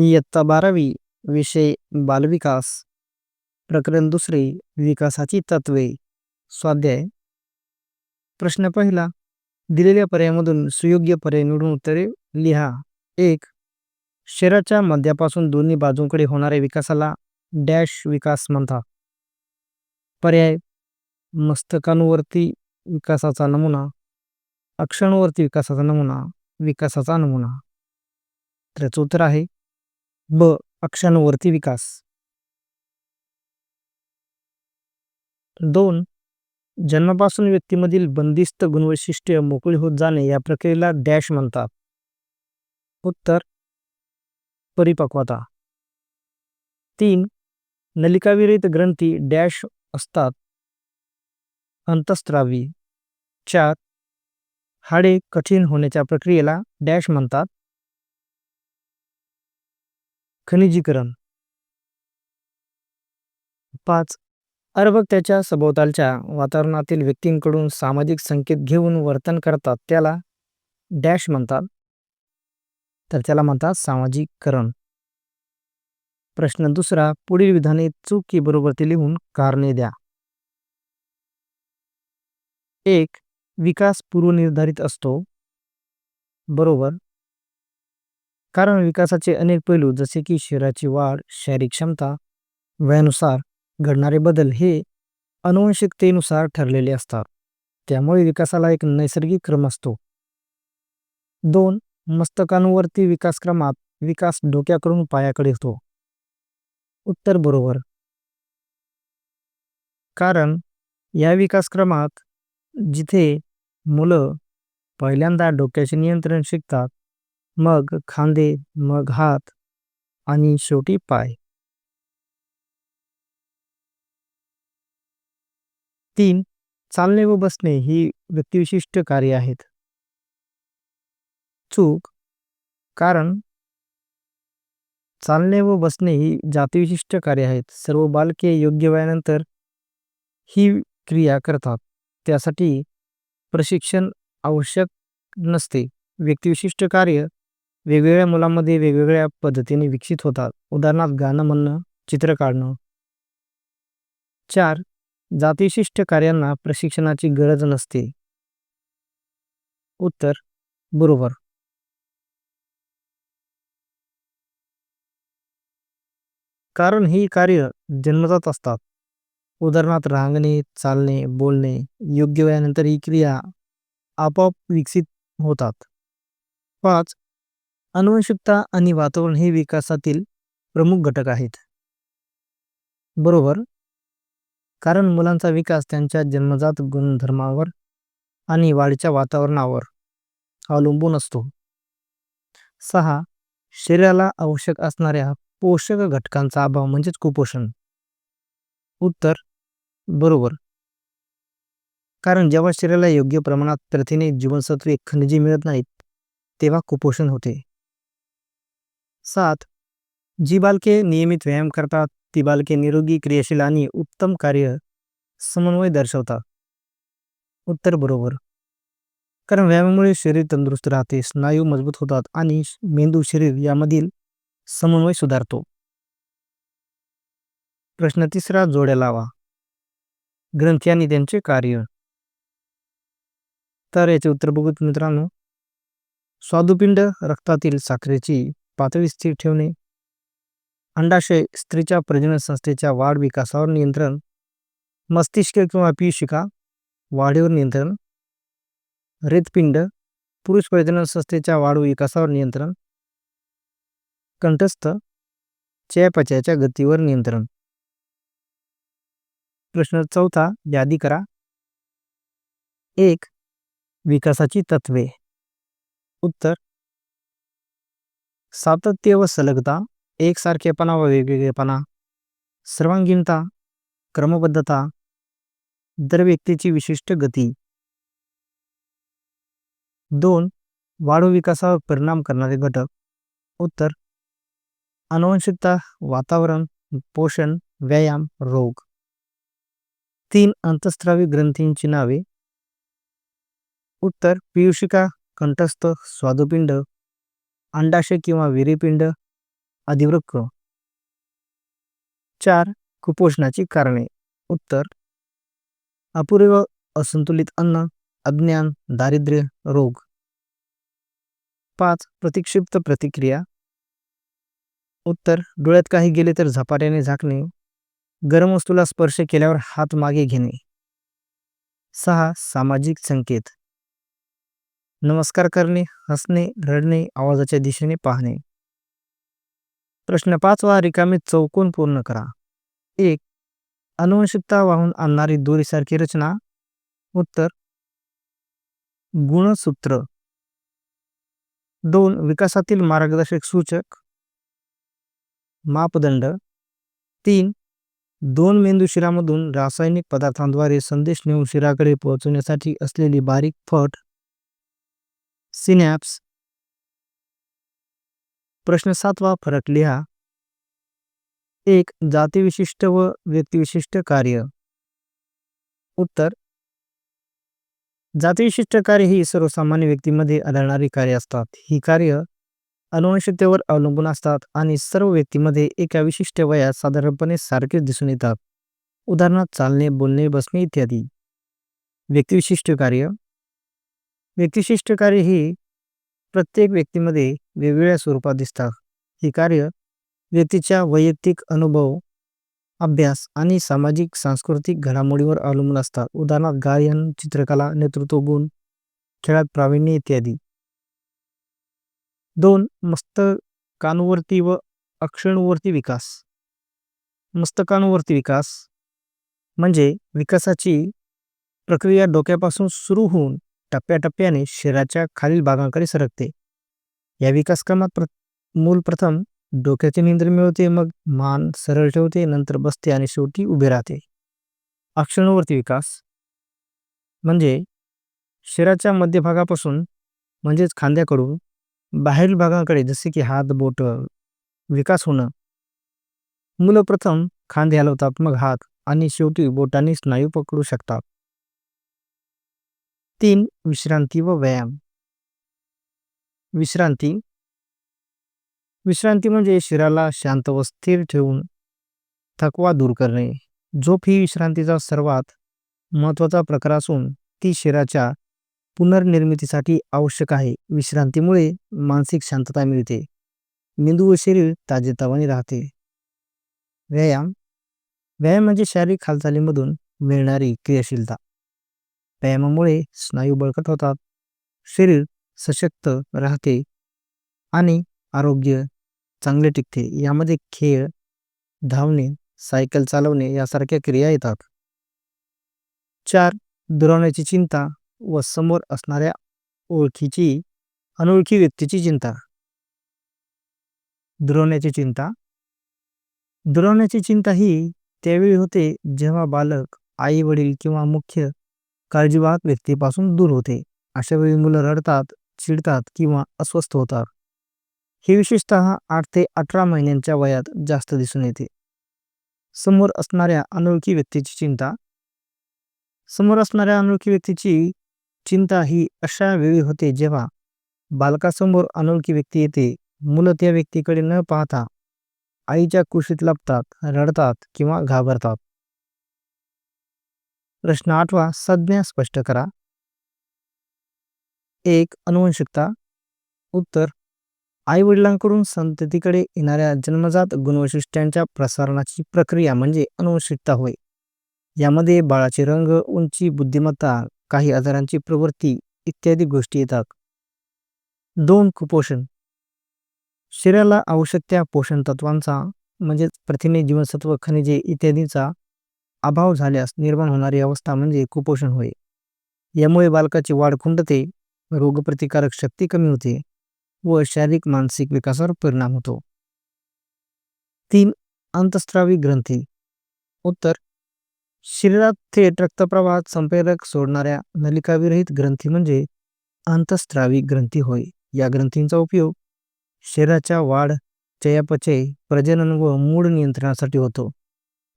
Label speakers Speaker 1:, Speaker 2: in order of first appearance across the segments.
Speaker 1: इयत्ता बारावी विषय बालविकास. प्रकरण दुसरे विकासाची तत्वे. स्वाध्याय. प्रश्न पहिला दिलेल्या पर्यायामधून सुयोग्य पर्याय निवडून उत्तरे लिहा. एक शरीराच्या मध्यापासून दोन्ही बाजूंकडे होणाऱ्या विकासाला डॅश विकास म्हणतात. पर्याय मस्तकांवरती विकासाचा नमुना अक्षांवरती विकासाचा नमुना विकासाचा नमुना. त्याचं उत्तर आहे ब. अक्षांवरती विकास. दोन. जन्मापासून व्यक्तीमधील बंदिस्त गुणवैशिष्ट्य मोकळी होत जाणे या प्रक्रियेला डॅश म्हणतात. उत्तर. परिपक्वता. तीन. नलिकाविरहित ग्रंथी डॅश असतात. अंतस्त्रावी चार. हाडे कठीण होण्याच्या प्रक्रियेला डॅश म्हणतात. खनिजीकरण. पाच. अर्भक त्याच्या सभोवतालच्या वातावरणातील व्यक्तींकडून सामाजिक संकेत घेऊन वर्तन करतात त्याला डॅश म्हणतात. तर त्याला म्हणतात सामाजिकरण प्रश्न दुसरा पुढील विधाने चूक की बरोबर ते लिहून कारणे द्या. एक विकास पूर्वनिर्धारित असतो. बरोबर. कारण विकासाचे अनेक पैलू जसे की शरीराची वाढ शारीरिक क्षमता वयानुसार घडणारे बदल हे अनुवंशिकतेनुसार ठरलेले असतात. त्यामुळे विकासाला एक नैसर्गिक क्रम असतो. दोन मस्तकांवरती विकासक्रमात विकास डोक्याकडून पायाकडे होतो उत्तर बरोबर. कारण या विकासक्रमात जिथे मुलं पहिल्यांदा डोक्याचे नियंत्रण शिकतात मग खांदे मग हात आणि शेवटी पाय. तीन चालणे व बसणे ही व्यक्तिविशिष्ट कार्य आहेत. चूक कारण चालणे व बसणे ही जातीविशिष्ट कार्य आहेत. सर्व बालके योग्य वयानंतर ही क्रिया करतात. त्यासाठी प्रशिक्षण आवश्यक नसते. व्यक्तिविशिष्ट कार्य वेगवेगळ्या मुलांमध्ये वेगवेगळ्या पद्धतीने विकसित होतात. उदाहरणार्थ गाणं म्हणणं चित्र काढणं. चार जातीविशिष्ट कार्यांना प्रशिक्षणाची गरज नसते. उत्तर बरोबर. कारण ही कार्य जन्मजात असतात. उदाहरणार्थ रांगणे चालणे बोलणे योग्य वयानंतर ही क्रिया आपोआप विकसित होतात. पाच अनुवंशिकता आणि वातावरण हे विकासातील प्रमुख घटक आहेत. बरोबर? कारण मुलांचा विकास त्यांच्या जन्मजात गुणधर्मावर आणि वाढीच्या वातावरणावर अवलंबून असतो. सहा शरीराला आवश्यक असणाऱ्या पोषक घटकांचा अभाव म्हणजेच कुपोषण. उत्तर बरोबर. कारण जेव्हा शरीराला योग्य प्रमाणात प्रथिने जीवनसत्वे खनिजे मिळत नाहीत तेव्हा कुपोषण होते. सात। जी बालके नियमित व्यायाम करतात ती बालके निरोगी क्रियाशील आणि उत्तम कार्य समन्वय दर्शवतात. उत्तर बरोबर. कारण व्यायामामुळे शरीर तंदुरुस्त राहते स्नायू मजबूत होतात आणि मेंदू शरीर यामधील समन्वय सुधारतो. प्रश्न तिसरा जोड्या लावा. ग्रंथी आणि त्यांचे कार्य. तर याचे उत्तर बघू मित्रांनो. स्वादुपिंड रक्तातील साखरेची पातळी स्थिर ठेवणे. अंडाशय स्त्रीच्या प्रजनन संस्थेच्या वाढ विकासावर नियंत्रण. मस्तिष्क किंवा पिशिका वाढीवर नियंत्रण. रेतपिंड पुरुष प्रजनन संस्थेच्या वाढ विकासावर नियंत्रण. कंठस्थ चयापचयाच्या गतीवर नियंत्रण. प्रश्न चौथा यादी करा. एक विकासाची तत्वे उत्तर सातत्य व सलगता एकसारखेपणा व वेगवेगळेपणा सर्वांगीणता क्रमबद्धता दर व्यक्तीची विशिष्ट गती. दोन वाढू विकासावर परिणाम करणारे घटक. उत्तर अनुवंशिकता वातावरण पोषण व्यायाम रोग. तीन अंतस्त्रावी ग्रंथींची नावे. उत्तर पियुषिका कंठस्थ स्वादुपिंड अंडाशय किंवा विरीपिंड अधिवृक्क. चार कुपोषणाची कारणे. उत्तर अपुरे व असंतुलित अन्न अज्ञान दारिद्र्य रोग. पाच प्रतिक्षिप्त प्रतिक्रिया. उत्तर डोळ्यात काही गेले तर झपाट्याने झाकणे. गरम वस्तूला स्पर्श केल्यावर हात मागे घेणे. सहा सामाजिक संकेत. नमस्कार करणे हसणे रडणे आवाजाच्या दिशेने पाहणे. प्रश्न पाचवा रिकामी चौकोन पूर्ण करा. एक अनुवंशिकता वाहून आणणारी दोरीसारखी रचना. उत्तर गुणसूत्र. दोन विकासातील मार्गदर्शक सूचक. मापदंड. तीन दोन मेंदू शिरामधून रासायनिक पदार्थांद्वारे संदेश नेऊन शिराकडे पोहोचवण्यासाठी असलेली बारीक फट. सिनॅप्स. प्रश्न सातवा फरक लिहा. एक जातीविशिष्ट व व्यक्तिविशिष्ट कार्य. उत्तर. जातीविशिष्ट कार्य ही सर्वसामान्य व्यक्तीमध्ये आढळणारी कार्य असतात. ही कार्य अनुवंशतेवर अवलंबून असतात आणि सर्व व्यक्तीमध्ये एका विशिष्ट वयात साधारणपणे सारखेच दिसून येतात. उदाहरणार्थ चालणे बोलणे बसणे इत्यादी. व्यक्तिविशिष्ट कार्य व्यक्तिशिष्ट कार्य ही प्रत्येक व्यक्तीमध्ये वेगवेगळ्या स्वरूपात दिसतात. ही कार्य व्यक्तीच्या वैयक्तिक अनुभव अभ्यास आणि सामाजिक सांस्कृतिक घडामोडीवर अवलंबून असतात. उदाहरणार्थ गायन चित्रकला नेतृत्व गुण खेळात प्रावीण्य इत्यादी. दोन मस्तकांवरती व अक्षणवर्ती विकास. मस्तकांवरती विकास म्हणजे विकासाची प्रक्रिया डोक्यापासून सुरू होऊन टप्प्याटप्प्याने शरीराच्या खालील भागांकडे सरकते. या विकासक्रमात प्र मूल प्रथम डोक्याचे नियंत्रण मिळवते मग मान सरळ ठेवते नंतर बसते आणि शेवटी उभे राहते. अक्षणवर्ती विकास. म्हणजे शरीराच्या मध्यभागापासून म्हणजेच खांद्याकडून बाहेरील भागांकडे जसे की हात बोट विकास होणं. मुलं प्रथम खांदे हलवतात मग हात आणि शेवटी बोटांनी स्नायू पकडू शकतात. तीन विश्रांती व व्यायाम. विश्रांती. विश्रांती म्हणजे शरीराला शांत व स्थिर ठेवून थकवा दूर करणे. झोप ही विश्रांतीचा सर्वात महत्त्वाचा प्रकार असून ती शरीराच्या पुनर्निर्मितीसाठी आवश्यक आहे. विश्रांतीमुळे मानसिक शांतता मिळते. मेंदू व शरीर ताजेतवाने राहते. व्यायाम. व्यायाम म्हणजे शारीरिक हालचालीमधून मिळणारी क्रियाशीलता. व्यायामामुळे स्नायू बळकट होतात. शरीर सशक्त राहते आणि आरोग्य चांगले टिकते. यामध्ये खेळ धावणे सायकल चालवणे यासारख्या क्रिया येतात. चार दुरावण्याची चिंता व समोर असणाऱ्या ओळखीची अनोळखी व्यक्तीची चिंता. दुरावण्याची चिंता. दुरावण्याची चिंता ही त्यावेळी होते जेव्हा बालक आई वडील किंवा मुख्य काळजीवाहक व्यक्तीपासून दूर होते. अशा वेळी मुलं रडतात चिडतात किंवा अस्वस्थ होतात. हे विशेषतः आठ ते अठरा महिन्यांच्या वयात जास्त दिसून येते. समोर असणाऱ्या अनोळखी व्यक्तीची चिंता. समोर असणाऱ्या अनोळखी व्यक्तीची चिंता ही अशा वेळी होते जेव्हा बालकासमोर अनोळखी व्यक्ती येते. मुलं त्या व्यक्तीकडे न पाहता आईच्या कुशीत लपतात रडतात किंवा घाबरतात. प्रश्न आठवा संज्ञा स्पष्ट करा. एक अनुवंशिकता. उत्तर आई वडिलांकडून संततीकडे येणाऱ्या जन्मजात गुणवैशिष्ट्यांच्या प्रसारणाची प्रक्रिया म्हणजे अनुवंशिकता होय. यामध्ये बाळाचे रंग उंची बुद्धिमत्ता काही आजारांची प्रवृत्ती इत्यादी गोष्टी येतात. दोन कुपोषण. शरीराला आवश्यक त्या पोषण तत्वांचा म्हणजेच प्रथिने जीवनसत्व खनिजे इत्यादींचा अभाव झाल्यास निर्माण होणारी अवस्था म्हणजे कुपोषण होय. यामुळे बालकाची वाढ खुंटते रोगप्रतिकारक शक्ती कमी होते व शारीरिक मानसिक विकासावर परिणाम होतो. तीन अंतस्त्रावी ग्रंथी. उत्तर शरीरात थेट रक्तप्रवाहात संप्रेरक सोडणाऱ्या नलिकाविरहित ग्रंथी म्हणजे अंतस्त्रावी ग्रंथी होय. या ग्रंथींचा उपयोग शरीराच्या वाढ चयापचय प्रजनन व मूळ नियंत्रणासाठी होतो.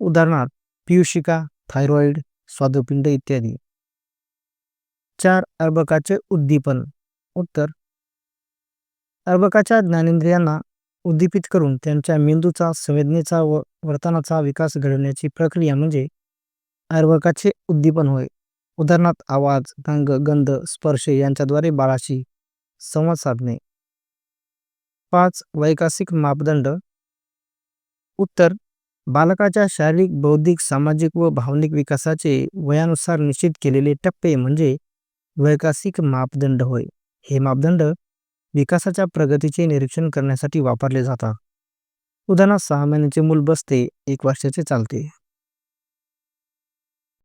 Speaker 1: उदाहरणार्थ पियुषिका थायरॉइड स्वादुपिंड इत्यादी. चार अर्भकाचे उद्दीपन. उत्तर. अर्भकाच्या ज्ञानेंद्रियांना उद्दीपित करून त्यांच्या मेंदूचा संवेदनेचा व वर्तनाचा विकास घडवण्याची प्रक्रिया म्हणजे अर्भकाचे उद्दीपन होय. उदाहरणार्थ आवाज रंग गंध स्पर्श यांच्याद्वारे बाळाशी संवाद साधणे. पाच वैकासिक मापदंड. उत्तर. बालकाच्या शारीरिक बौद्धिक सामाजिक व भावनिक विकासाचे वयानुसार निश्चित केलेले टप्पे म्हणजे वैकासिक मापदंड होय. हे मापदंड विकासाच्या प्रगतीचे निरीक्षण करण्यासाठी वापरले जातात. उदाहरणार्थ सहा महिन्याचे मूल बसते एक वर्षाचे चालते.